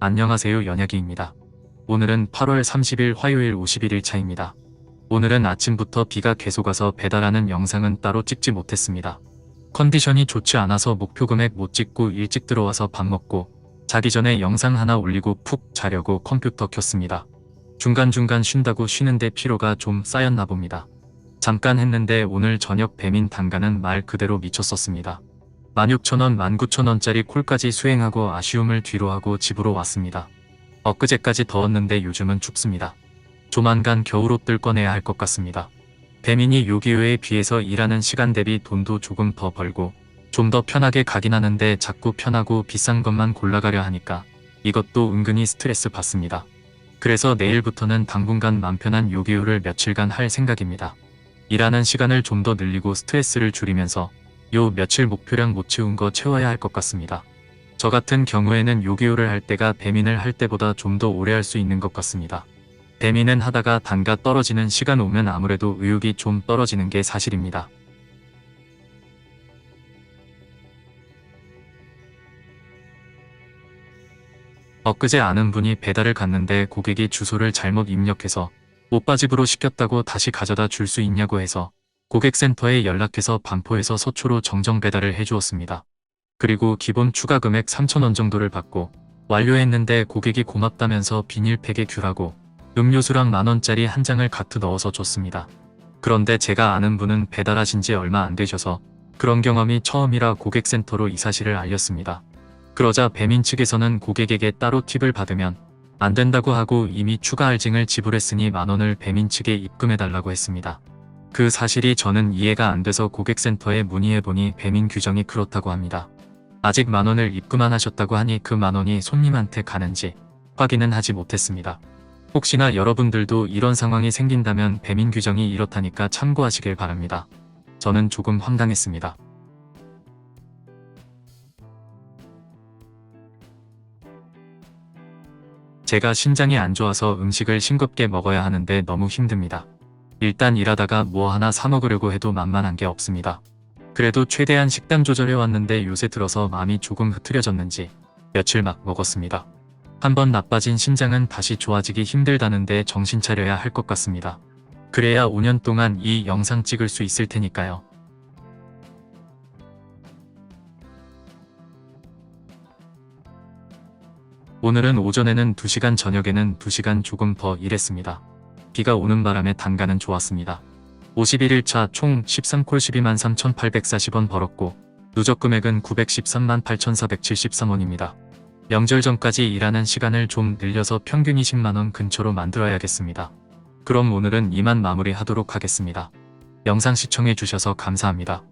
안녕하세요 연약이입니다. 오늘은 8월 30일 화요일 51일 차입니다. 오늘은 아침부터 비가 계속 와서 배달하는 영상은 따로 찍지 못했습니다. 컨디션이 좋지 않아서 목표 금액 못 찍고 일찍 들어와서 밥 먹고 자기 전에 영상 하나 올리고 푹 자려고 컴퓨터 켰습니다. 중간중간 쉰다고 쉬는데 피로가 좀 쌓였나 봅니다. 잠깐 했는데 오늘 저녁 배민 단가는 말 그대로 미쳤었습니다. 16,000원, 19,000원짜리 콜까지 수행하고 아쉬움을 뒤로 하고 집으로 왔습니다. 엊그제까지 더웠는데 요즘은 춥습니다. 조만간 겨울옷들 꺼내야 할 것 같습니다. 배민이 요기요에 비해서 일하는 시간 대비 돈도 조금 더 벌고 좀 더 편하게 가긴 하는데 자꾸 편하고 비싼 것만 골라가려 하니까 이것도 은근히 스트레스 받습니다. 그래서 내일부터는 당분간 맘 편한 요기요를 며칠간 할 생각입니다. 일하는 시간을 좀 더 늘리고 스트레스를 줄이면서 요 며칠 목표량 못 채운 거 채워야 할 것 같습니다. 저 같은 경우에는 요기요를 할 때가 배민을 할 때보다 좀 더 오래 할 수 있는 것 같습니다. 배민은 하다가 단가 떨어지는 시간 오면 아무래도 의욕이 좀 떨어지는 게 사실입니다. 엊그제 아는 분이 배달을 갔는데 고객이 주소를 잘못 입력해서 오빠 집으로 시켰다고 다시 가져다 줄 수 있냐고 해서 고객센터에 연락해서 반포에서 서초로 정정 배달을 해주었습니다. 그리고 기본 추가 금액 3,000원 정도를 받고 완료했는데 고객이 고맙다면서 비닐팩에 귤하고 음료수랑 만원짜리 한 장을 가트 넣어서 줬습니다. 그런데 제가 아는 분은 배달하신 지 얼마 안 되셔서 그런 경험이 처음이라 고객센터로 이 사실을 알렸습니다. 그러자 배민 측에서는 고객에게 따로 팁을 받으면 안 된다고 하고 이미 추가 할증을 지불했으니 만원을 배민 측에 입금해달라고 했습니다. 그 사실이 저는 이해가 안 돼서 고객센터에 문의해보니 배민 규정이 그렇다고 합니다. 아직 만원을 입금 안 하셨다고 하니 그 만원이 손님한테 가는지 확인은 하지 못했습니다. 혹시나 여러분들도 이런 상황이 생긴다면 배민 규정이 이렇다니까 참고하시길 바랍니다. 저는 조금 황당했습니다. 제가 신장이 안 좋아서 음식을 싱겁게 먹어야 하는데 너무 힘듭니다. 일단 일하다가 뭐 하나 사 먹으려고 해도 만만한 게 없습니다. 그래도 최대한 식단 조절해 왔는데 요새 들어서 마음이 조금 흐트려졌는지 며칠 막 먹었습니다. 한번 나빠진 신장은 다시 좋아지기 힘들다는데 정신 차려야 할 것 같습니다. 그래야 5년 동안 이 영상 찍을 수 있을 테니까요. 오늘은 오전에는 2시간 저녁에는 2시간 조금 더 일했습니다. 비가 오는 바람에 단가는 좋았습니다. 51일차 총 13콜 12만 3,840원 벌었고 누적 금액은 913만 8,473원입니다. 명절 전까지 일하는 시간을 좀 늘려서 평균 20만원 근처로 만들어야겠습니다. 그럼 오늘은 이만 마무리하도록 하겠습니다. 영상 시청해주셔서 감사합니다.